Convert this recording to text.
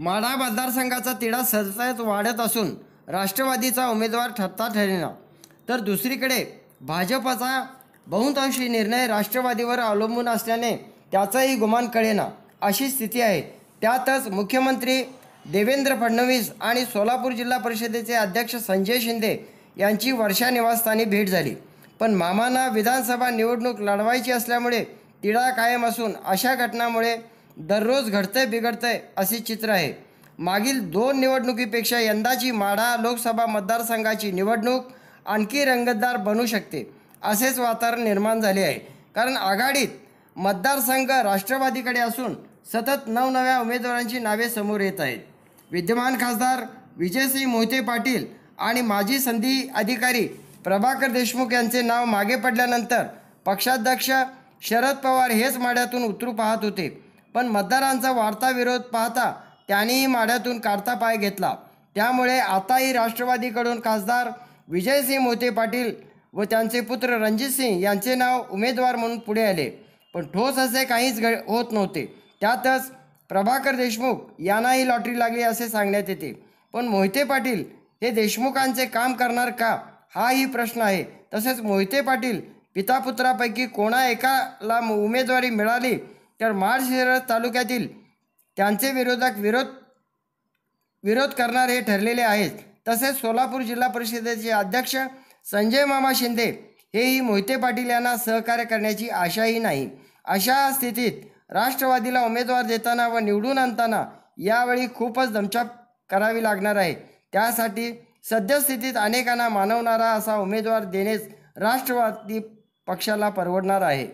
माढा मतदारसंघाचा तिढा सतत वाढत असून राष्ट्रवादीचा उमेदवार ठरता ठरेना. तर दुसरीकडे भाजपचा बहुतांशी निर्णय राष्ट्रवादीवर अवलंबून असल्याने त्याचंही गुमान कळेना अशी स्थिती आहे. त्यातच मुख्यमंत्री देवेंद्र फडणवीस आणि सोलापूर जिल्हा परिषदेचे अध्यक्ष संजय शिंदे यांची वर्षा निवासस्थानी भेट झाली. पण मामांना विधानसभा निवडणूक लढवायची असल्यामुळे तिढा कायम असून अशा घटनामुळे दररोज घडतंय बिघडतंय असे चित्र आहे. मागील दोन निवडणुकीपेक्षा यंदाची माढा लोकसभा मतदारसंघाची निवडणूक आणखी रंगतदार बनू शकते असेच वातावरण निर्माण झाले आहे. कारण आघाडीत मतदारसंघ राष्ट्रवादीकडे असून सतत नवनव्या उमेदवारांची नावे समोर येत आहेत. विद्यमान खासदार विजयसिंह मोहिते पाटील आणि माजी संधी अधिकारी प्रभाकर देशमुख यांचे नाव मागे पडल्यानंतर पक्षाध्यक्ष शरद पवार हेच माढ्यातून उतरू पाहत होते. पण मतदारांचा वाढता विरोध पाहता त्यांनीही माढ्यातून काढता पाय घेतला. त्यामुळे आताही राष्ट्रवादीकडून खासदार विजयसिंह मोते पाटील व त्यांचे पुत्र रणजित सिंग यांचे नाव उमेदवार म्हणून पुढे आले. पण ठोस असे काहीच घड होत नव्हते. त्यातच प्रभाकर देशमुख यांनाही लॉटरी लागली असे सांगण्यात येते. पण मोहिते पाटील हे देशमुखांचे काम करणार का? हाही प्रश्न आहे. तसेच मोहिते पाटील पितापुत्रापैकी कोणा एकाला उमेदवारी मिळाली तर माड तालुक्यातील त्यांचे विरोधक विरोध विरोध करणार हे ठरलेले आहेत. तसेच सोलापूर जिल्हा परिषदेचे अध्यक्ष संजय मामा शिंदे हेही मोहिते पाटील यांना सहकार्य करण्याची आशाही नाही. अशा स्थितीत राष्ट्रवादीला उमेदवार देताना व निवडून आणताना यावेळी खूपच दमछाप करावी लागणार आहे. त्यासाठी सद्यस्थितीत अनेकांना मानवणारा असा उमेदवार देणेच राष्ट्रवादी पक्षाला परवडणार आहे.